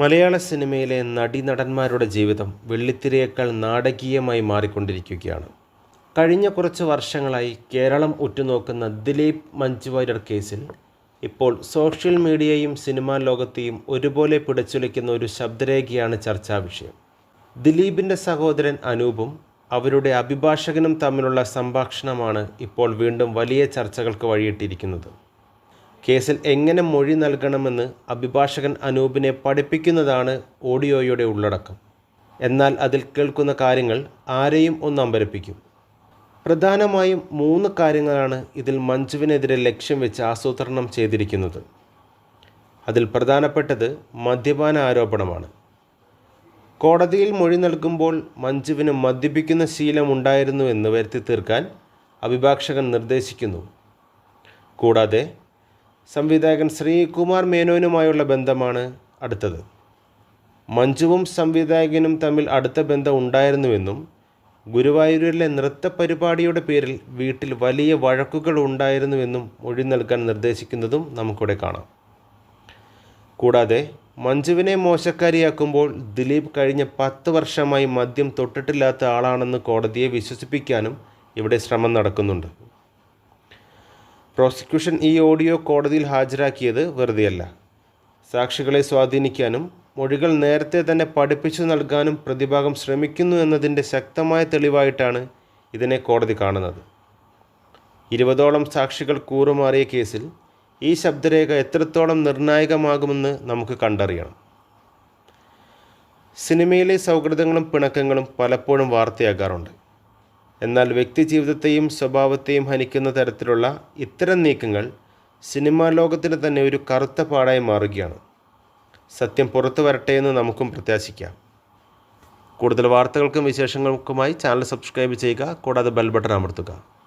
മലയാള സിനിമയിലെ നടീനടന്മാരുടെ ജീവിതം വെള്ളിത്തിരയേക്കാൾ നാടകീയമായി മാറിക്കൊണ്ടിരിക്കുകയാണ്. കഴിഞ്ഞ കുറച്ച് വർഷങ്ങളായി കേരളം ഉറ്റുനോക്കുന്ന ദിലീപ് മഞ്ജുവാര്യർ കേസിൽ ഇപ്പോൾ സോഷ്യൽ മീഡിയയും സിനിമാ ലോകത്തെയും ഒരുപോലെ പിടിച്ചുലയ്ക്കുന്ന ഒരു ശബ്ദരേഖയാണ് ചർച്ചാ വിഷയം. ദിലീപിന്റെ സഹോദരൻ അനൂപും അവരുടെ അഭിഭാഷകനും തമ്മിലുള്ള സംഭാഷണമാണ് ഇപ്പോൾ വീണ്ടും വലിയ ചർച്ചകൾക്ക് വഴിയിട്ടിരിക്കുന്നത്. കേസിൽ എങ്ങനെ മൊഴി നൽകണമെന്ന് അഭിഭാഷകൻ അനൂപിനെ പഠിപ്പിക്കുന്നതാണ് ഓഡിയോയുടെ ഉള്ളടക്കം. എന്നാൽ അതിൽ കേൾക്കുന്ന കാര്യങ്ങൾ ആരെയും ഒന്ന് അമ്പരപ്പിക്കും. പ്രധാനമായും മൂന്ന് കാര്യങ്ങളാണ് ഇതിൽ മഞ്ജുവിനെതിരെ ലക്ഷ്യം വെച്ച് ആസൂത്രണം ചെയ്തിരിക്കുന്നത്. അതിൽ പ്രധാനപ്പെട്ടത് മദ്യപാന ആരോപണമാണ്. കോടതിയിൽ മൊഴി നൽകുമ്പോൾ മഞ്ജുവിന് മദ്യപിക്കുന്ന ശീലമുണ്ടായിരുന്നു എന്ന് വരുത്തി തീർക്കാൻ അഭിഭാഷകൻ നിർദ്ദേശിക്കുന്നു. കൂടാതെ സംവിധായകൻ ശ്രീകുമാർ മേനോനുമായുള്ള ബന്ധമാണ് അടുത്തത്. മഞ്ജുവും സംവിധായകനും തമ്മിൽ അടുത്ത ബന്ധം ഉണ്ടായിരുന്നുവെന്നും ഗുരുവായൂരിലെ നൃത്ത പരിപാടിയുടെ പേരിൽ വീട്ടിൽ വലിയ വഴക്കുകൾ ഉണ്ടായിരുന്നുവെന്നും മൊഴി നൽകാൻ നിർദ്ദേശിക്കുന്നതും നമുക്കിവിടെ കാണാം. കൂടാതെ മഞ്ജുവിനെ മോശക്കാരിയാക്കുമ്പോൾ ദിലീപ് കഴിഞ്ഞ പത്ത് വർഷമായി മദ്യം തൊട്ടിട്ടില്ലാത്ത ആളാണെന്ന് കോടതിയെ വിശ്വസിപ്പിക്കാനും ഇവിടെ ശ്രമം നടക്കുന്നുണ്ട്. പ്രോസിക്യൂഷൻ ഈ ഓഡിയോ കോടതിയിൽ ഹാജരാക്കിയത് വെറുതെയല്ല. സാക്ഷികളെ സ്വാധീനിക്കാനും മൊഴികൾ നേരത്തെ തന്നെ പഠിപ്പിച്ചു നൽകാനും പ്രതിഭാഗം ശ്രമിക്കുന്നു എന്നതിന്റെ ശക്തമായ തെളിവായിട്ടാണ് ഇതിനെ കോടതി കാണുന്നത്. ഇരുപതോളം സാക്ഷികൾ കൂറുമാറിയ കേസിൽ ഈ ശബ്ദരേഖ എത്രത്തോളം നിർണായകമാകുമെന്ന് നമുക്ക് കണ്ടറിയണം. സിനിമയിലെ സൗഹൃദങ്ങളും പിണക്കങ്ങളും പലപ്പോഴും വാർത്തയാകാറുണ്ട്. എന്നാൽ വ്യക്തി ജീവിതത്തെയും സ്വഭാവത്തെയും ഹനിക്കുന്ന തരത്തിലുള്ള ഇത്തരം നീക്കങ്ങൾ സിനിമാ ലോകത്തിന് തന്നെ ഒരു കറുത്ത പാടായി മാറുകയാണ്. സത്യം പുറത്തു വരട്ടെ എന്ന് നമുക്കും പ്രത്യാശിക്കാം. കൂടുതൽ വാർത്തകൾക്കും വിശേഷങ്ങൾക്കുമായി ചാനൽ സബ്സ്ക്രൈബ് ചെയ്യുക കൂടാതെ ബെൽ ബട്ടൺ അമർത്തുക.